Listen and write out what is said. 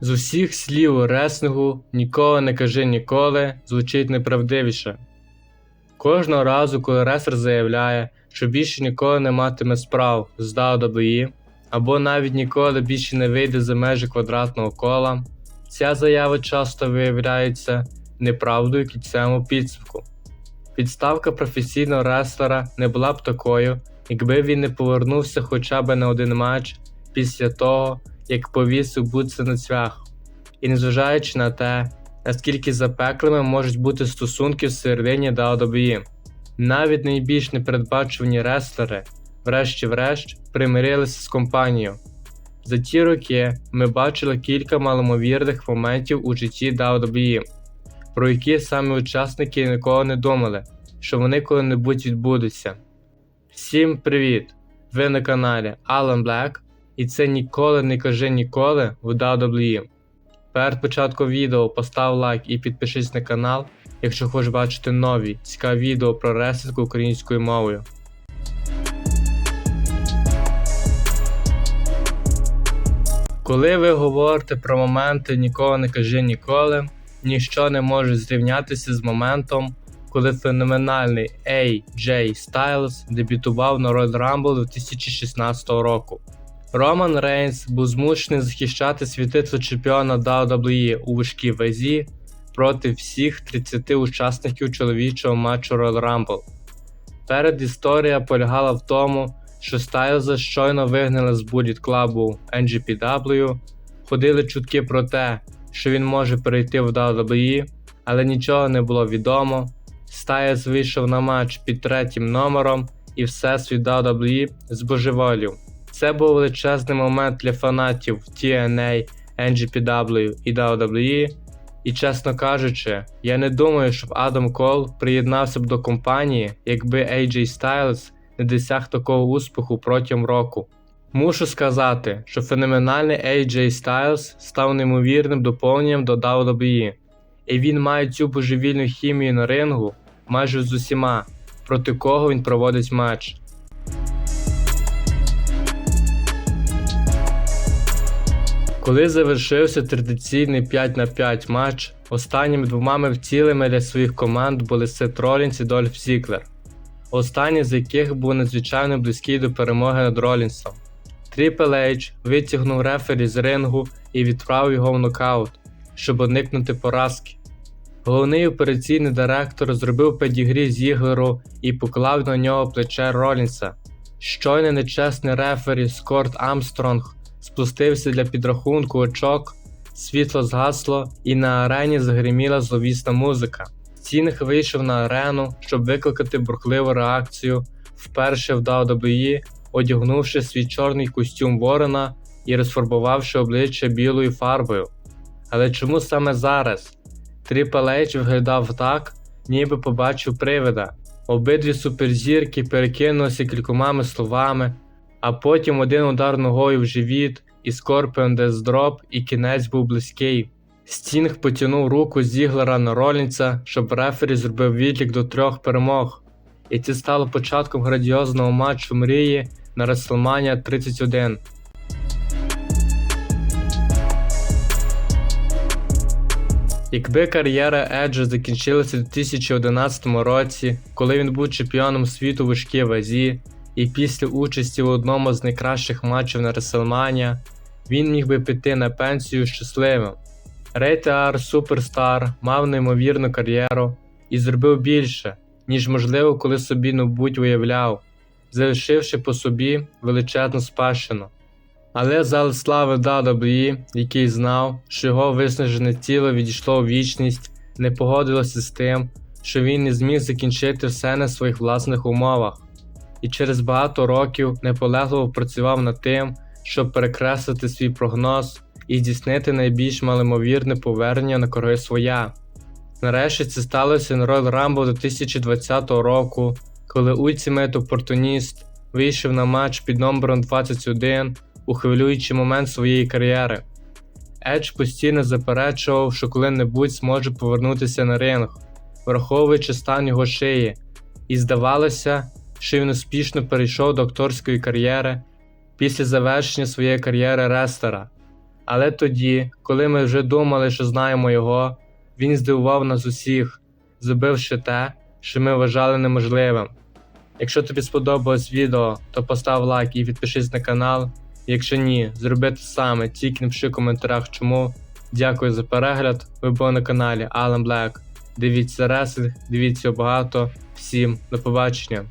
З усіх слів реслінгу ніколи не кажи ніколи звучить неправдивіше. Кожного разу, коли реслер заявляє, що більше ніколи не матиме справ з WWE, або навіть ніколи більше не вийде за межі квадратного кола, ця заява часто виявляється неправдою кінцевому підсумку. Підставка професійного реслера не була б такою, якби він не повернувся хоча б на один матч після того, як повісив бутси на цвях. І незважаючи на те, наскільки запеклими можуть бути стосунки всередині WWE, навіть найбільш непередбачувані реслери, врешті-врешт, примирилися з компанією. За ті роки ми бачили кілька маломовірних моментів у житті WWE, про які самі учасники ніколи не думали, що вони коли-небудь відбудуться. Всім привіт! Ви на каналі Alan Black, і це ніколи не кажи ніколи в WWE. Перед початком відео постав лайк і підпишись на канал, якщо хочеш бачити нові цікаві відео про рестлинг українською мовою. Коли ви говорите про моменти ніколи не кажи ніколи, ніщо не може зрівнятися з моментом, коли феноменальний AJ Styles дебютував на Royal Rumble 2016 року. Роман Рейнс був змушений захищати свій титул чемпіона WWE у важкій вазі проти всіх 30 учасників чоловічого матчу Royal Rumble. Перед історія полягала в тому, що Стайлза щойно вигнали з буліт клабу NGPW, ходили чутки про те, що він може перейти в WWE, але нічого не було відомо. Стайлз вийшов на матч під третім номером і всесвіт WWE збожеволів. Це був величезний момент для фанатів TNA, NGPW і WWE, і чесно кажучи, я не думаю, щоб Адам Кол приєднався б до компанії, якби AJ Styles не досяг такого успіху протягом року. Мушу сказати, що феноменальний AJ Styles став неймовірним доповненням до WWE, і він має цю божевільну хімію на рингу майже з усіма, проти кого він проводить матч. Коли завершився традиційний 5 на 5 матч, останніми двома вцілими для своїх команд були Сет Ролінс і Дольф Зіглер, останній з яких був надзвичайно близький до перемоги над Ролінсом. Тріпл Ейдж витягнув рефері з рингу і відправив його в нокаут, щоб уникнути поразки. Головний операційний директор зробив педігрі Зіглеру і поклав на нього плече Ролінса. Щойно нечесний рефері Скорт Амстронг спустився для підрахунку очок, світло згасло, і на арені загриміла зловісна музика. Стінг вийшов на арену, щоб викликати бурхливу реакцію, вперше в WWE, одягнувши свій чорний костюм Ворона і розфарбувавши обличчя білою фарбою. Але чому саме зараз? Трипл Ейдж виглядав так, ніби побачив привида. Обидві суперзірки перекинулися кількома словами, а потім один удар ногою в живіт, і Скорпіон Дроп, і кінець був близький. Стінг потягнув руку Зіглера на Ролінса, щоб рефері зробив відлік до трьох перемог. І це стало початком градіозного матчу мрії на WrestleMania 31. Якби кар'єра Еджа закінчилася у 2011 році, коли він був чемпіоном світу важкій вазі, і після участі в одному з найкращих матчів на WrestleMania, він міг би піти на пенсію щасливим. Рейтеар Суперстар мав неймовірну кар'єру і зробив більше, ніж можливо, коли собі небудь уявляв, залишивши по собі величезну спадщину. Але зал слави WWE, який знав, що його виснажене тіло відійшло у вічність, не погодилося з тим, що він не зміг закінчити все на своїх власних умовах, і через багато років неполегливо працював над тим, щоб перекреслити свій прогноз і здійснити найбільш малоймовірне повернення на кори своя. Нарешті це сталося на Royal Rumble 2020 року, коли Ultimate Opportunist вийшов на матч під номером 21 у хвилюючий момент своєї кар'єри. Едж постійно заперечував, що коли-небудь зможе повернутися на ринг, враховуючи стан його шиї, і здавалося, що він успішно перейшов до акторської кар'єри після завершення своєї кар'єри рестера. Але тоді, коли ми вже думали, що знаємо його, він здивував нас усіх, зробивши те, що ми вважали неможливим. Якщо тобі сподобалось відео, то постав лайк і підпишись на канал. Якщо ні, зроби те саме, тільки напиши в коментарях чому. Дякую за перегляд. Ви були на каналі Alan Black. Дивіться реслінг, дивіться багато. Всім до побачення.